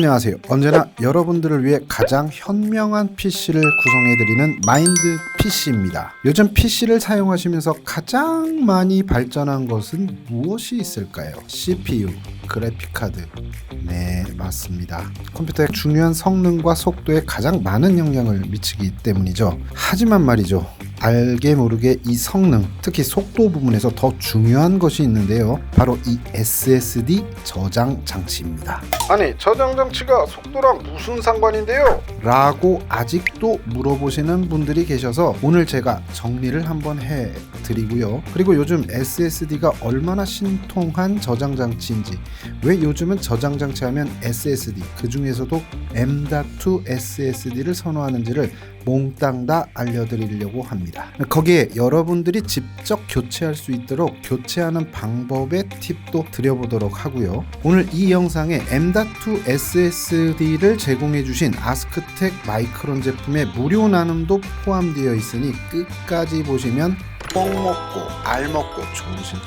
안녕하세요. 언제나 여러분들을 위해 가장 현명한 PC를 구성해드리는 마인드 PC입니다. 요즘 PC를 사용하시면서 가장 많이 발전한 것은 무엇이 있을까요? CPU, 그래픽카드. 네, 맞습니다. 컴퓨터의 중요한 성능과 속도에 가장 많은 영향을 미치기 때문이죠. 하지만 말이죠. 알게 모르게 이 성능, 특히 속도 부분에서 더 중요한 것이 있는데요. 바로 이 SSD 저장 장치입니다. 아니, 저장 장치가 속도랑 무슨 상관인데요? 라고 아직도 물어보시는 분들이 계셔서 오늘 제가 정리를 한번 해 드리고요. 그리고 요즘 SSD가 얼마나 신통한 저장 장치인지, 왜 요즘은 저장 장치 하면 SSD, 그 중에서도 M.2 SSD를 선호하는지를 몽땅 다 알려드리려고 합니다. 거기에 여러분들이 직접 교체할 수 있도록 교체하는 방법의 팁도 드려보도록 하고요. 오늘 이 영상에 M.2 SSD를 제공해주신 아스크텍 마이크론 제품의 무료 나눔도 포함되어 있으니 끝까지 보시면 뽕 먹고 알 먹고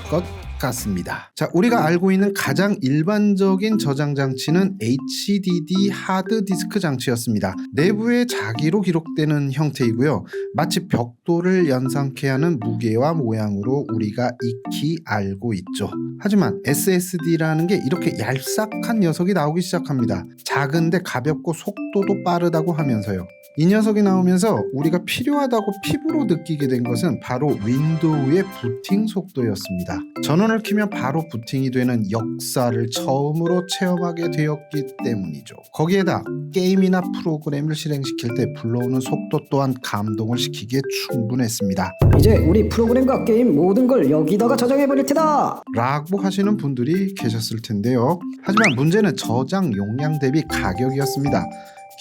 것 같습니다. 자, 우리가 알고 있는 가장 일반적인 저장 장치는 HDD 하드 디스크 장치였습니다. 내부에 자기로 기록되는 형태이고요. 마치 벽돌을 연상케 하는 무게와 모양으로 우리가 익히 알고 있죠. 하지만 SSD라는 게 이렇게 얄싹한 녀석이 나오기 시작합니다. 작은데 가볍고 속도도 빠르다고 하면서요. 이 녀석이 나오면서 우리가 필요하다고 피부로 느끼게 된 것은 바로 윈도우의 부팅 속도였습니다. 전 원을 키면 바로 부팅이 되는 역사를 처음으로 체험하게 되었기 때문이죠. 거기에다 게임이나 프로그램을 실행시킬 때 불러오는 속도 또한 감동을 시키기에 충분했습니다. 이제 우리 프로그램과 게임 모든 걸 여기다가 저장해 버릴 테다. 라고 하시는 분들이 계셨을 텐데요. 하지만 문제는 저장 용량 대비 가격이었습니다.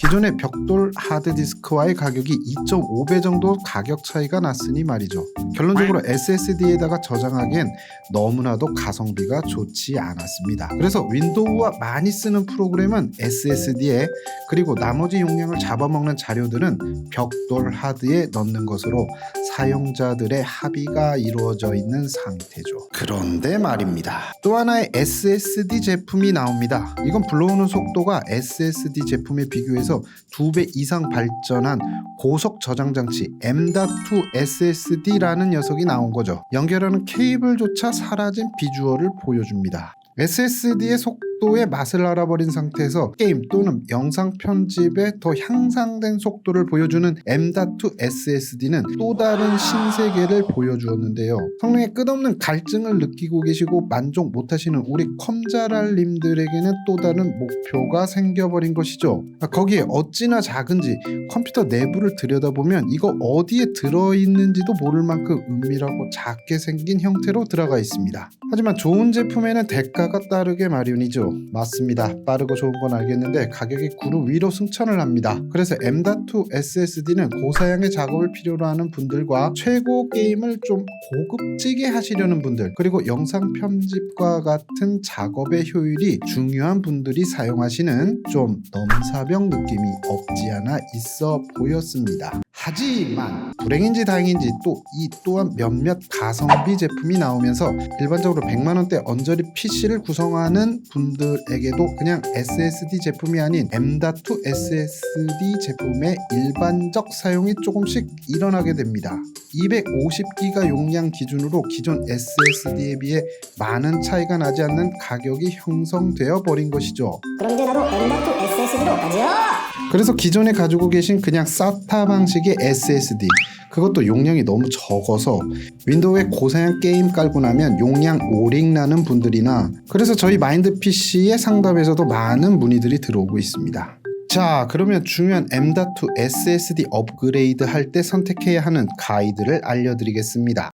기존의 벽돌 하드디스크와의 가격이 2.5배 정도 가격 차이가 났으니 말이죠. 결론적으로 SSD에다가 저장하기엔 너무나도 가성비가 좋지 않았습니다. 그래서 윈도우와 많이 쓰는 프로그램은 SSD에 그리고 나머지 용량을 잡아먹는 자료들은 벽돌 하드에 넣는 것으로 사용자들의 합의가 이루어져 있는 상태죠. 그런데 말입니다. 또 하나의 SSD 제품이 나옵니다. 이건 불러오는 속도가 SSD 제품에 비교해서 두 배 이상 발전한 고속 저장 장치 M.2 SSD라는 녀석이 나온 거죠. 연결하는 케이블조차 사라진 비주얼을 보여줍니다. SSD의 속 도의 맛을 알아버린 상태에서 게임 또는 영상 편집에 더 향상된 속도를 보여주는 M.2 SSD는 또 다른 신세계를 보여주었는데요. 성능에 끝없는 갈증을 느끼고 계시고 만족 못하시는 우리 컴자랄님들에게는 또 다른 목표가 생겨버린 것이죠. 아, 거기에 어찌나 작은지 컴퓨터 내부를 들여다보면 이거 어디에 들어있는지도 모를 만큼 은밀하고 작게 생긴 형태로 들어가 있습니다. 하지만 좋은 제품에는 대가가 따르게 마련이죠. 맞습니다. 빠르고 좋은 건 알겠는데 가격이 구름 위로 승천을 합니다. 그래서 M.2 SSD는 고사양의 작업을 필요로 하는 분들과 최고 게임을 좀 고급지게 하시려는 분들 그리고 영상 편집과 같은 작업의 효율이 중요한 분들이 사용하시는 좀 넘사벽 느낌이 없지 않아 있어 보였습니다. 하지만 불행인지 다행인지 또 이 또한 몇몇 가성비 제품이 나오면서 일반적으로 100만 원대 언저리 PC를 구성하는 분들에게도 그냥 SSD 제품이 아닌 M.2 SSD 제품의 일반적 사용이 조금씩 일어나게 됩니다. 250기가 용량 기준으로 기존 SSD에 비해 많은 차이가 나지 않는 가격이 형성되어 버린 것이죠. 이제 나도 M.2 SSD로 가자. 그래서 기존에 가지고 계신 그냥 SATA 방식의 SSD 그것도 용량이 너무 적어서 윈도우에 고사양 게임 깔고 나면 용량 오링 나는 분들이나 그래서 저희 마인드 PC의 상담에서도 많은 문의들이 들어오고 있습니다. 자 그러면 중요한 M.2 SSD 업그레이드 할 때 선택해야 하는 가이드를 알려드리겠습니다.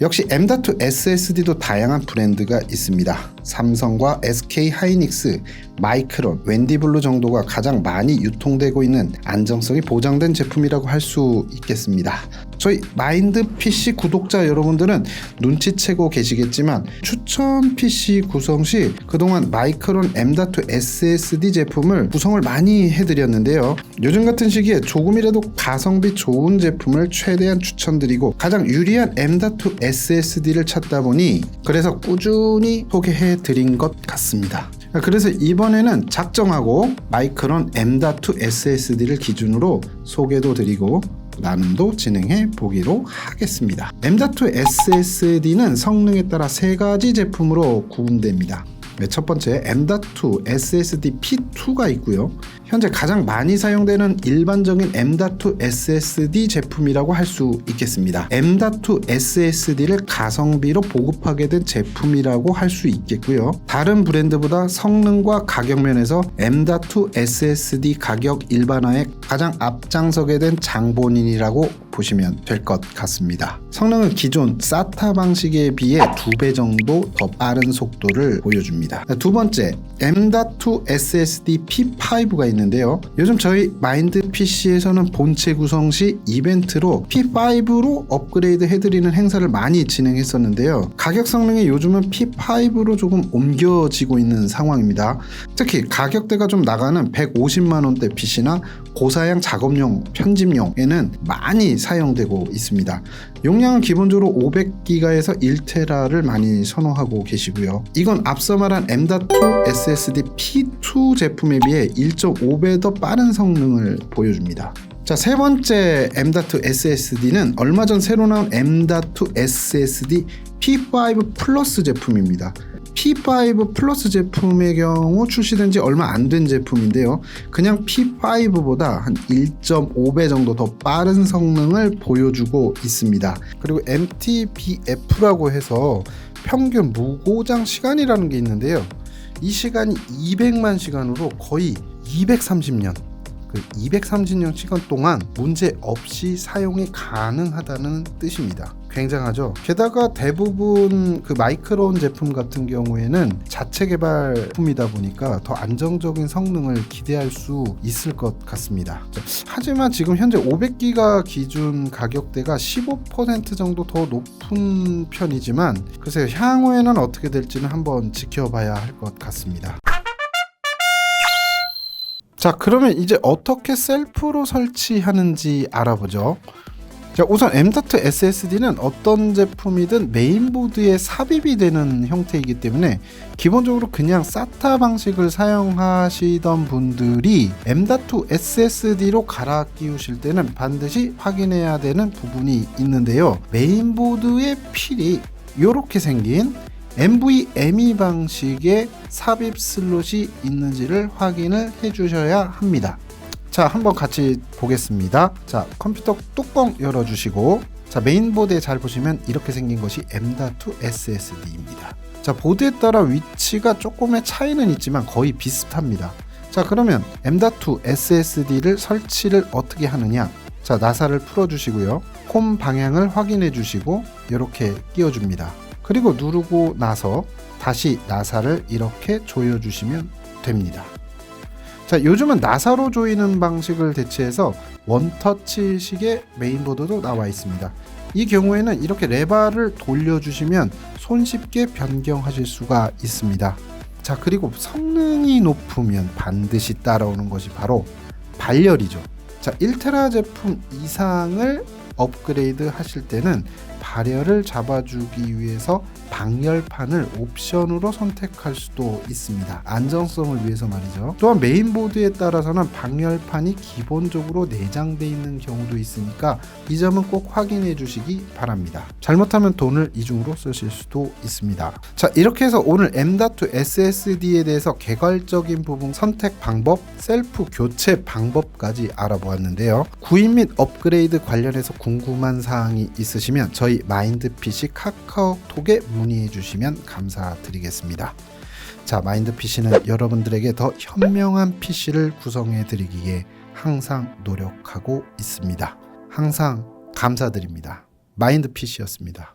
역시 M.2 SSD도 다양한 브랜드가 있습니다. 삼성과 SK 하이닉스, 마이크론, 웬디블루 정도가 가장 많이 유통되고 있는 안정성이 보장된 제품이라고 할 수 있겠습니다. 저희 마인드 PC 구독자 여러분들은 눈치채고 계시겠지만 추천 PC 구성 시 그동안 마이크론 M.2 SSD 제품을 구성을 많이 해드렸는데요. 요즘 같은 시기에 조금이라도 가성비 좋은 제품을 최대한 추천드리고 가장 유리한 M.2 SSD를 찾다 보니 그래서 꾸준히 소개해 드린 것 같습니다. 자, 그래서 이번에는 작정하고 마이크론 M.2 SSD를 기준으로 소개도 드리고 나눔도 진행해 보기로 하겠습니다. M.2 SSD는 성능에 따라 세 가지 제품으로 구분됩니다. 네, 첫 번째 M.2 SSD P2가 있고요. 현재 가장 많이 사용되는 일반적인 M.2 SSD 제품이라고 할 수 있겠습니다. M.2 SSD를 가성비로 보급하게 된 제품이라고 할 수 있겠고요. 다른 브랜드보다 성능과 가격 면에서 M.2 SSD 가격 일반화에 가장 앞장서게 된 장본인이라고 보시면 될 것 같습니다. 성능은 기존 SATA 방식에 비해 두 배 정도 더 빠른 속도를 보여줍니다. 두 번째, M.2 SSD P5가 있는 데요. 요즘 저희 마인드 PC에서는 본체 구성 시 이벤트로 P5로 업그레이드 해드리는 행사를 많이 진행했었는데요. 가격 성능이 요즘은 P5로 조금 옮겨지고 있는 상황입니다. 특히 가격대가 좀 나가는 150만 원대 PC나 고사양 작업용, 편집용에는 많이 사용되고 있습니다. 용량은 기본적으로 500기가에서 1테라를 많이 선호하고 계시고요. 이건 앞서 말한 M.2 SSD P2 제품에 비해 1.5배 더 빠른 성능을 보여줍니다. 자, 세 번째 M.2 SSD는 얼마 전 새로 나온 M.2 SSD P5 플러스 제품입니다. P5 플러스 제품의 경우 출시된 지 얼마 안 된 제품인데요. 그냥 P5보다 한 1.5배 정도 더 빠른 성능을 보여주고 있습니다. 그리고 MTBF라고 해서 평균 무고장 시간이라는 게 있는데요. 이 시간이 200만 시간으로 거의 230년 그 230년 시간 동안 문제 없이 사용이 가능하다는 뜻입니다. 굉장하죠. 게다가 대부분 그 마이크론 제품 같은 경우에는 자체 개발품이다 보니까 더 안정적인 성능을 기대할 수 있을 것 같습니다. 자, 하지만 지금 현재 500기가 기준 가격대가 15% 정도 더 높은 편이지만 글쎄요 향후에는 어떻게 될지는 한번 지켜봐야 할 것 같습니다. 자 그러면 이제 어떻게 셀프로 설치하는지 알아보죠. 자 우선 M.2 SSD는 어떤 제품이든 메인보드에 삽입이 되는 형태이기 때문에 기본적으로 그냥 SATA 방식을 사용하시던 분들이 M.2 SSD로 갈아 끼우실 때는 반드시 확인해야 되는 부분이 있는데요. 메인보드의 필이 이렇게 생긴 NVMe 방식의 삽입 슬롯이 있는지를 확인을 해 주셔야 합니다. 자, 한번 같이 보겠습니다. 자, 컴퓨터 뚜껑 열어 주시고 자, 메인보드에 잘 보시면 이렇게 생긴 것이 M.2 SSD입니다. 자, 보드에 따라 위치가 조금의 차이는 있지만 거의 비슷합니다. 자, 그러면 M.2 SSD를 설치를 어떻게 하느냐? 자, 나사를 풀어 주시고요. 홈 방향을 확인해 주시고 이렇게 끼워 줍니다. 그리고 누르고 나서 다시 나사를 이렇게 조여주시면 됩니다. 자, 요즘은 나사로 조이는 방식을 대체해서 원터치식의 메인보드도 나와 있습니다. 이 경우에는 이렇게 레바를 돌려주시면 손쉽게 변경하실 수가 있습니다. 자, 그리고 성능이 높으면 반드시 따라오는 것이 바로 발열이죠. 자, 1테라 제품 이상을 업그레이드 하실 때는 발열을 잡아주기 위해서 방열판을 옵션으로 선택할 수도 있습니다. 안정성을 위해서 말이죠. 또한 메인보드에 따라서는 방열판이 기본적으로 내장돼 있는 경우도 있으니까 이 점은 꼭 확인해 주시기 바랍니다. 잘못하면 돈을 이중으로 쓰실 수도 있습니다. 자 이렇게 해서 오늘 M.2 SSD에 대해서 개괄적인 부분 선택 방법, 셀프 교체 방법까지 알아보았는데요. 구입 및 업그레이드 관련해서 궁금한 사항이 있으시면 저희 마인드 PC 카카오톡에 문의해 주시면 감사드리겠습니다. 자, 마인드 PC는 여러분들에게 더 현명한 PC를 구성해 드리기에 항상 노력하고 있습니다. 항상 감사드립니다. 마인드 PC였습니다.